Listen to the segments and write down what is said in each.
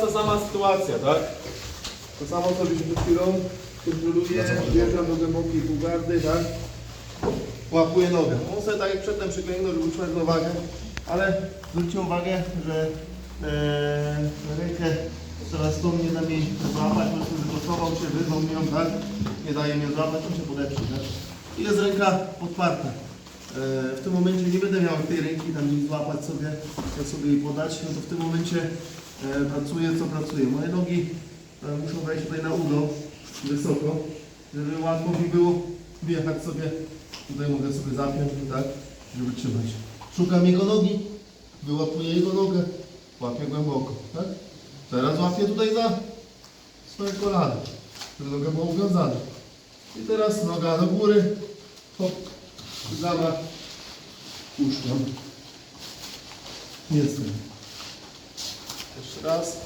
ta sama sytuacja, tak? To samo co byśmy przed chwilą. Kontroluję, wjeżdżam do głębokiej półgardy, tak? Łapuję nogę. On sobie tak jak przedtem przyklęgnął, żeby utrzymać równowagę, ale zwróćcie uwagę, że e, rękę teraz tą nie da mi złapać, po prostu wyprostował się, wyrwał mi ją, tak? Nie daje mi złapać, on się podeprzy, tak? I jest ręka podparta. E, w tym momencie nie będę miał tej ręki tam jej złapać sobie, jak sobie jej podać, no to w tym momencie pracuję co pracuję. Moje nogi e, muszą wejść tutaj na udo, wysoko, żeby łatwo mi było wjechać sobie, tutaj mogę sobie zapiąć, tak, żeby trzymać. Szukam jego nogi, wyłapuję jego nogę, łapię głęboko, tak? Teraz łapię tutaj za swoje kolano, żeby noga była uwiązana. I teraz noga do góry, hop, zamach, puszczam. Jestem. Jeszcze raz.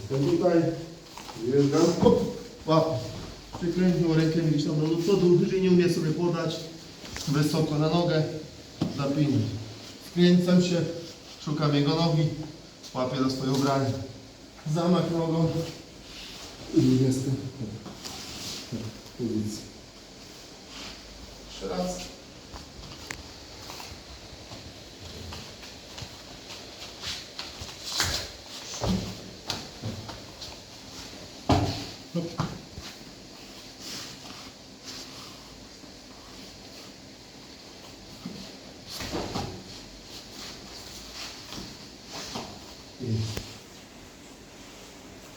Jestem tutaj, wjeżdżam, hop, łapię. Przykręcił rękę mi gdzieś tam do przodu, wyżej nie umie sobie podać, wysoko na nogę, zapinam. Skręcam się, szukam jego nogi, łapię za swoje ubranie. Zamach nogą. I jestem w pozycji. Jeszcze raz. Hop. Tu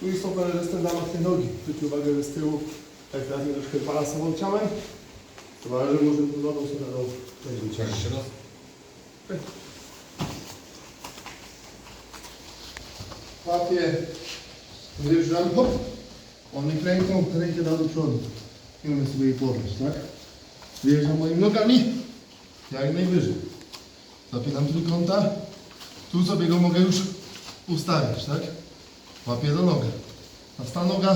jest że jestem na tej nogi. Zwróćcie uwagę, że z tyłu, tak teraz mnie troszkę balansował ciałem. Chyba, że może tu nogą sobie też wyciągnąć. Jeszcze raz. Łapię, wyjeżdżam, hop. On mi ręką, rękę dał do przodu. Nie umiem sobie jej podać, tak? Wyjeżdżam moimi nogami, jak najwyżej. Zapinam trójkąta. Tu sobie go mogę już ustawiać, tak? Łapię do nogę. A ta noga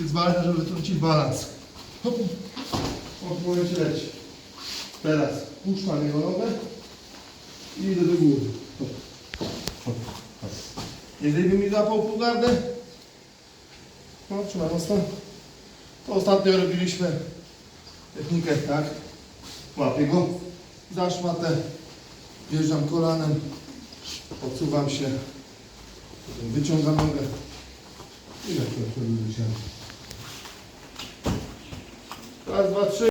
jest ważna, żeby wytrącić balans. Hop. W momencie leci. Teraz puszczam jego nogę i idę do góry. Hop. Hop. Hop. Jeżeli mi złapał półgardę, no trzymaj mocno. To ostatnio robiliśmy technikę tak. Łapię go za szmatę, wjeżdżam kolanem, odsuwam się, potem wyciągam nogę i lecę do Raz, dwa, trzy.